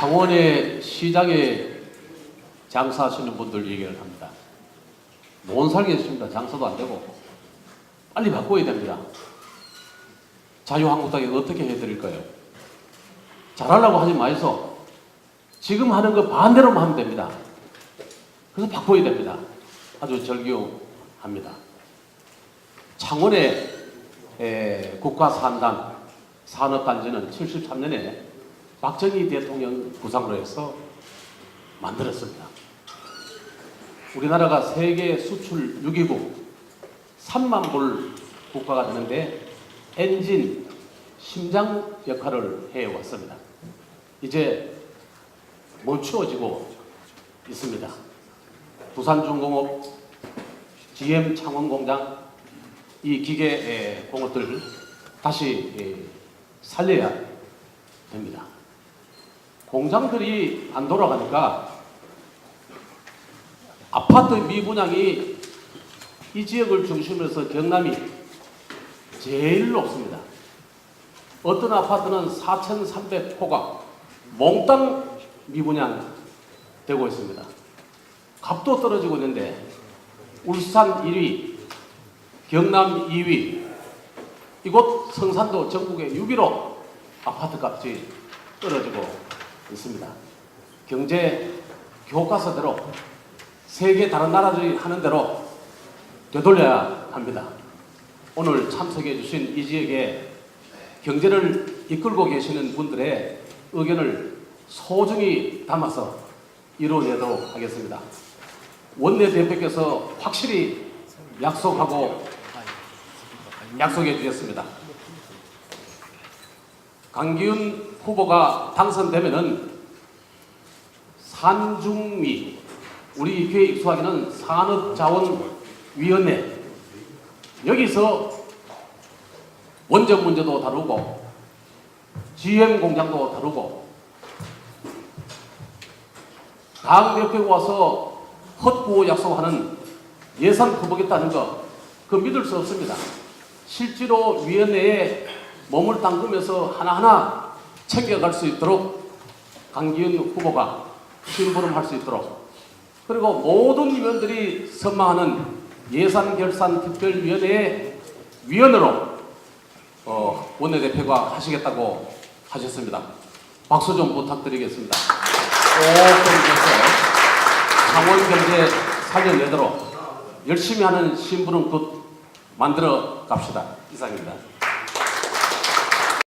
창원의 시장에 장사하시는 분들 얘기를 합니다. 못 살겠습니다. 장사도 안 되고 빨리 바꿔야 됩니다. 자유한국당이 어떻게 해드릴까요? 잘하려고 하지 마이소. 지금 하는 거 반대로만 하면 됩니다. 그래서 바꿔야 됩니다. 아주 절규합니다. 창원의 에, 국가산단 산업단지는 73년에 박정희 대통령 구상으로 해서 만들었습니다. 우리나라가 세계 수출 6위국 3만 불 국가가 되는데 엔진, 심장 역할을 해왔습니다. 이제 멈추어지고 있습니다. 부산중공업, GM 창원공장, 이 기계 공업들 다시 에, 살려야 됩니다. 공장들이 안 돌아가니까 아파트 미분양이 이 지역을 중심으로 해서 경남이 제일 높습니다. 어떤 아파트는 4,300호가 몽땅 미분양 되고 있습니다. 값도 떨어지고 있는데 울산 1위, 경남 2위, 이곳 성산도 전국의 6위로 아파트 값이 떨어지고 있습니다. 경제 교과서대로 세계 다른 나라들이 하는 대로 되돌려야 합니다. 오늘 참석해 주신 이 지역에 경제를 이끌고 계시는 분들의 의견을 소중히 담아서 이루어내도록 하겠습니다. 원내 대표께서 확실히 약속하고 약속해 주셨습니다. 강기훈 후보가 당선되면은 산중위 우리 교회 익수하기는 산업자원위원회 여기서 원전 문제도 다루고 GM 공장도 다루고 당 대표가 와서 헛구호 약속하는 예산 퍼보겠다는 거 그 믿을 수 없습니다. 실제로 위원회에 몸을 담그면서 하나하나 챙겨갈 수 있도록 강기훈 후보가 심부름할 수 있도록 그리고 모든 위원들이 선망하는 예산결산특별위원회의 위원으로 어, 원내대표가 하시겠다고 하셨습니다. 박수 좀 부탁드리겠습니다. 꼭좀 해서 창원 경제 살려내도록 열심히 하는 심부름 굿 만들어 갑시다. 이상입니다.